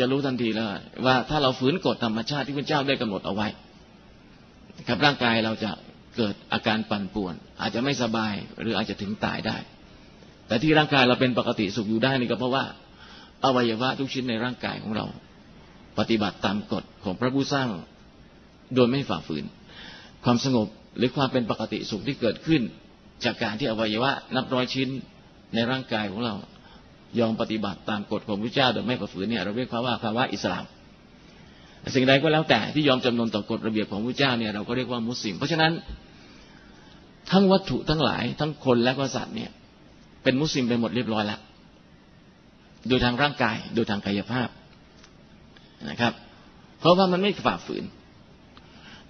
จะรู้ทันทีแล้วว่าถ้าเราฝืนกฎธรรมชาติที่พระเจ้าได้กำหนดเอาไว้ครับร่างกายเราจะเกิดอาการปั่นป่วน อาจจะไม่สบายหรืออาจจะถึงตายได้ แต่ที่ร่างกายเราเป็นปกติสุขอยู่ได้นี่ก็เพราะว่าอวัยวะทุกชิ้นในร่างกายของเรา ปฏิบัติตามกฎของพระผู้สร้างโดยไม่ฝ่าฝืน ความสงบหรือความเป็นปกติสุขที่เกิดขึ้น จากการที่อวัยวะนับร้อยชิ้นในร่างกายของเรา ยอมปฏิบัติตามกฎของพระเจ้าโดยไม่ฝ่าฝืนเนี่ยเราเรียกว่าภาวะอิสลาม สิ่งใดก็แล้วแต่ที่ยอมจำนนต่อกฎระเบียบของพระเจ้าเนี่ยเราก็เรียกว่ามุสลิม เพราะฉะนั้นทั้งวัตถุทั้งหลายทั้งคนและก็สัตว์เนี่ยเป็นมุสลิมไปหมดเรียบร้อยแล้วโดยทางร่างกายโดยทางกายภาพนะครับ เพราะว่ามันไม่ฝ่าฝืน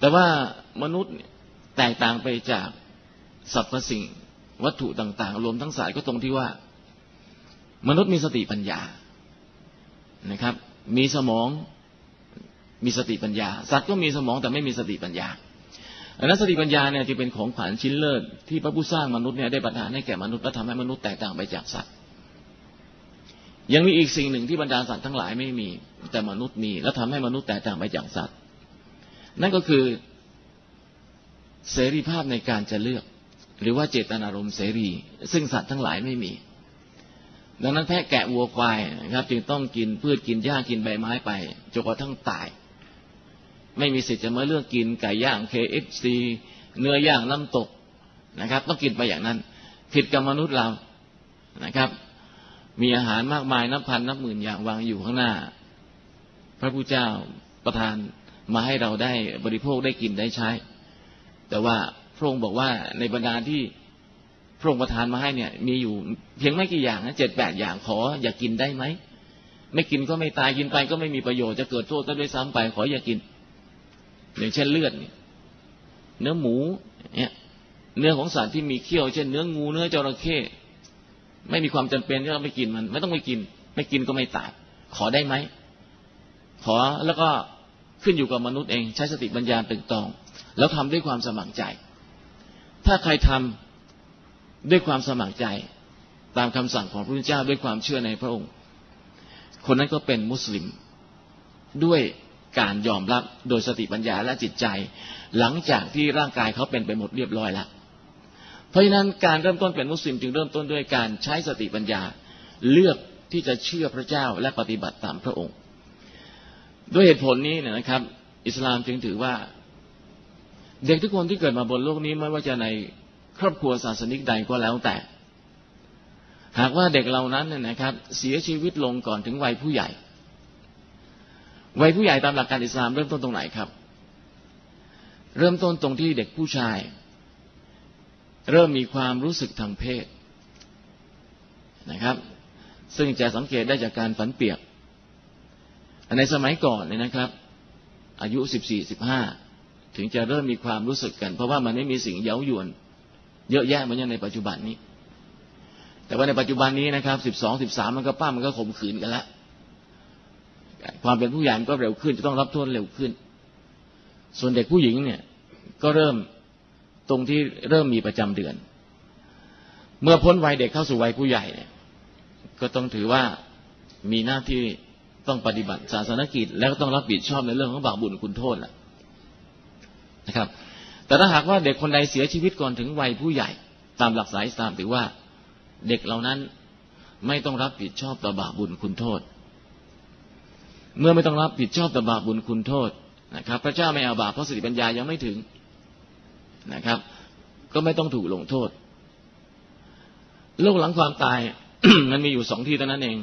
แต่ว่ามนุษย์แตกต่างไปจากสรรพสิ่งวัตถุต่าง ๆ รวมทั้งสายก็ตรงที่ว่า มนุษย์มีสติปัญญานะครับ มีสมองมีสติปัญญา สัตว์ก็มีสมองแต่ไม่มีสติปัญญาอันนั้นสติปัญญาเนี่ยจะเป็นของขวัญชิ้นเลิศที่พระผู้สร้างมนุษย์เนี่ยได้ประทานให้แก่มนุษย์และทำให้มนุษย์แตกต่างไปจากสัตว์ ยังมีอีกสิ่งหนึ่งที่บรรดาสัตว์ทั้งหลายไม่มี แต่มนุษย์มี และทำให้มนุษย์แตกต่างไปจากสัตว์ นั่นก็คือเสรีภาพในการจะเลือก หรือว่าเจตนารมณ์เสรี ซึ่งสัตว์ทั้งหลายไม่มี ดังนั้นแพะแกะวัวควายนะครับ จึงต้องกินพืชกินหญ้ากินใบไม้ไปจนกระทั่งตาย ไม่มีสิทธิ์จะมาเลือกกินไก่ย่าง KFC เนื้อย่างน้ำตกนะครับ ต้องกินไปอย่างนั้น ผิดกับมนุษย์เรานะครับ มีอาหารมากมายนับพันนับหมื่นอย่างวางอยู่ข้างหน้า พระพุทธเจ้าประทานมาให้เราได้บริโภคได้กินได้ใช้ แต่ว่าพระองค์บอกว่าในบรรดาที่ พระองค์ประทานมาให้เนี่ย มีอยู่เพียงไม่กี่อย่างนะเจ็ดแปดอย่างขออย่ากกินได้ไหมไม่กินก็ไม่ตายกินไปก็ไม่มีประโยชน์จะเกิดโทษก็ด้วยซ้ำไป ขออย่ากกิน อย่างเช่นเลือดเนื้อหมูเนี่ยเนื้อของสัตว์ที่มีเขี้ยวเช่นเนื้องูเนื้อจระเข้ไม่มีความจำเป็นที่เราไม่กินมัน ไม่ต้องไปกิน ไม่กินก็ไม่ตายขอได้ไหมขอแล้วก็ขึ้นอยู่กับมนุษย์เอง ใช้สติปัญญาตึกตอง แล้วทำด้วยความสมัครใจ ถ้าใครทำ ด้วยความสมัครใจตามคำสั่งของพระพุทธเจ้าด้วยความเชื่อในพระองค์ คนนั้นก็เป็นมุสลิมด้วยการยอมรับโดยสติปัญญาและจิตใจ หลังจากที่ร่างกายเขาเป็นไปหมดเรียบร้อยแล้วเพราะฉะนั้นการเริ่มต้นเป็นมุสลิมจึงเริ่มต้นด้วยการใช้สติปัญญาเลือกที่จะเชื่อพระเจ้าและปฏิบัติตามพระองค์ ด้วยเหตุผลนี้นะครับ อิสลามจึงถือว่า เด็กทุกคนที่เกิดมาบนโลกนี้ไม่ว่าจะใน ครอบครัวศาสนิกใดก็แล้วแต่ หากว่าเด็กเหล่านั้นเนะครับ เสียชีวิตลงก่อนถึงวัยผู้ใหญ่ วัยผู้ใหญ่ตามหลักการอิสลามเริ่มต้นตรงไหนครับ เริ่มต้นตรงที่เด็กผู้ชาย เริ่มมีความรู้สึกทางเพศนะครับ ซึ่งจะสังเกตได้จากการฝันเปียก ในสมัยก่อนเนี่ยนะครับ อายุสิบสี่สิบห้าถึงจะเริ่มมีความรู้สึกกัน เพราะว่ามันไม่มีสิ่งเย้ายวน เยอะแยะเหมือนอย่างในปัจจุบันนี้ แต่ว่าในปัจจุบันนี้นะครับสิบสองสิบสามมันก็ป้ามันก็ข่มขืนกันแล้วความเป็นผู้ใหญ่มันก็เร็วขึ้นจะต้องรับโทษเร็วขึ้น ส่วนเด็กผู้หญิงเนี่ยก็เริ่มตรงที่เริ่มมีประจำเดือน เมื่อพ้นวัยเด็กเข้าสู่วัยผู้ใหญ่เนี่ยก็ต้องถือว่ามีหน้าที่ต้องปฏิบัติศาสนกิจ แล้วก็ต้องรับผิดชอบในเรื่องของบาปบุญคุณโทษแหละนะครับ แต่ถ้าหากว่าเด็กคนใดเสียชีวิตก่อนถึงวัยผู้ใหญ่ ตามหลักสายอิสลามถือว่า เด็กเหล่านั้นไม่ต้องรับผิดชอบต่อบาปบุญคุณโทษ เมื่อไม่ต้องรับผิดชอบต่อบาปบุญคุณโทษนะครับ พระเจ้าไม่เอาบาปเพราะสติปัญญายังไม่ถึงนะครับ ก็ไม่ต้องถูกลงโทษโลกหลังความตายมันมีอยู่สองที่เท่านั้นเอง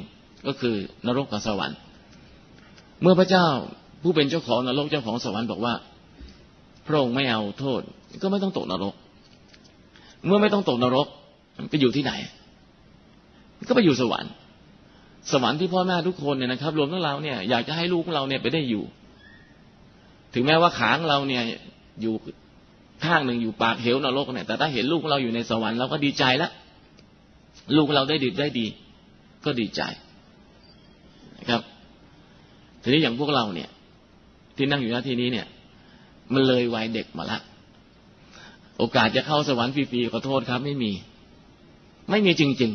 ก็คือนรกกับสวรรค์ เมื่อพระเจ้าผู้เป็นเจ้าของนรกเจ้าของสวรรค์บอกว่า พระองค์ไม่เอาโทษ ก็ไม่ต้องตกนรก เมื่อไม่ต้องตกนรกไปอยู่ที่ไหน ก็ไปอยู่สวรรค์ สวรรค์ที่พ่อแม่ทุกคนเนี่ยนะครับ รวมทั้งเราเนี่ยอยากจะให้ลูกของเราเนี่ยไปได้อยู่ ถึงแม้ว่าขางเราเนี่ยอยู่ข้างหนึ่งอยู่ปากเหวนรกเนี่ยแต่ถ้าเห็นลูกของเราอยู่ในสวรรค์เราก็ดีใจแล้วลูกเราได้ดีได้ดี ก็ดีใจนะครับ ทีนี้อย่างพวกเราเนี่ย ที่นั่งอยู่หน้าที่นี้เนี่ย มันเลยวัยเด็กมาละ โอกาสจะเข้าสวรรค์ฟรีๆขอโทษครับ ไม่มี ไม่มีจริง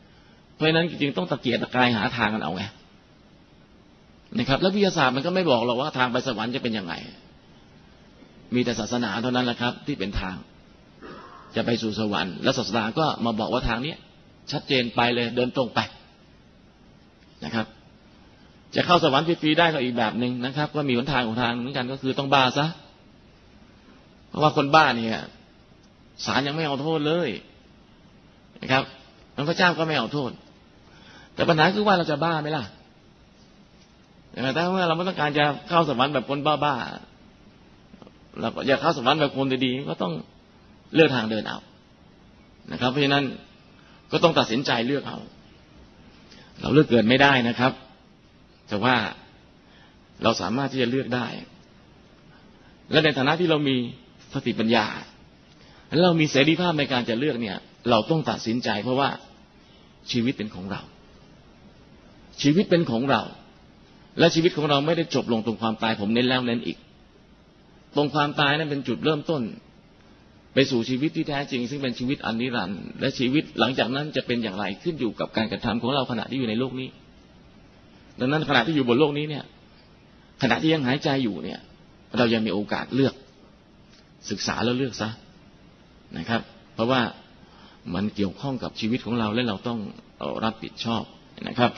ๆ เพราะนั้นจริงๆต้องตะเกียกตะกายหาทางกันเอาไงนะครับ แล้ววิทยาศาสตร์มันก็ไม่บอกหรอกว่าทางไปสวรรค์จะเป็นยังไง มีแต่ศาสนาเท่านั้นแหละครับ ที่เป็นทาง จะไปสู่สวรรค์ แล้วศาสนาก็มาบอกว่าทางเนี้ยชัดเจนไปเลยเดินตรงไปนะครับ จะเข้าสวรรค์ฟรีๆได้ก็อีกแบบหนึ่งนะครับ ก็มีหนทางของทางเหมือนกันก็คือต้องบ้าซะ ราะว่าคนบ้าเนี่ยศาลยังไม่เอาโทษเลยนะครับพระเจ้าก็ไม่เอาโทษ แต่ปัญหาคือว่าเราจะบ้าไหมล่ะแต่เมื่อเราไม่ต้องการจะเข้าสวรรค์แบบคนบ้าๆเราก็อยากเข้าสวรรค์แบบคนดีๆก็ต้องเลือกทางเดินเอานะครับ เพราะฉะนั้นก็ต้องตัดสินใจเลือกเอา เราเลือกเกิดไม่ได้นะครับ แต่ว่าเราสามารถที่จะเลือกได้ และในฐานะที่เรามี สติปัญญาเรามีเสรีภาพในการจะเลือกเนี่ย เราต้องตัดสินใจ เพราะว่าชีวิตเป็นของเรา ชีวิตเป็นของเรา และชีวิตของเราไม่ได้จบลงตรงความตายผมเน้นแล้วเน้นอีก ตรงความตายนั้นเป็นจุดเริ่มต้น ไปสู่ชีวิตที่แท้จริง ซึ่งเป็นชีวิตอันนิรันดร์และชีวิตหลังจากนั้นจะเป็นอย่างไรขึ้นอยู่กับการกระทำของเราขณะที่อยู่ในโลกนี้ ดังนั้นขณะที่อยู่บนโลกนี้เนี่ย ขณะที่ยังหายใจอยู่เนี่ย เรายังมีโอกาสเลือก ศึกษาแล้วเลือกซะนะครับ เพราะว่ามันเกี่ยวข้องกับชีวิตของเราและเราต้องรับผิดชอบนะครับ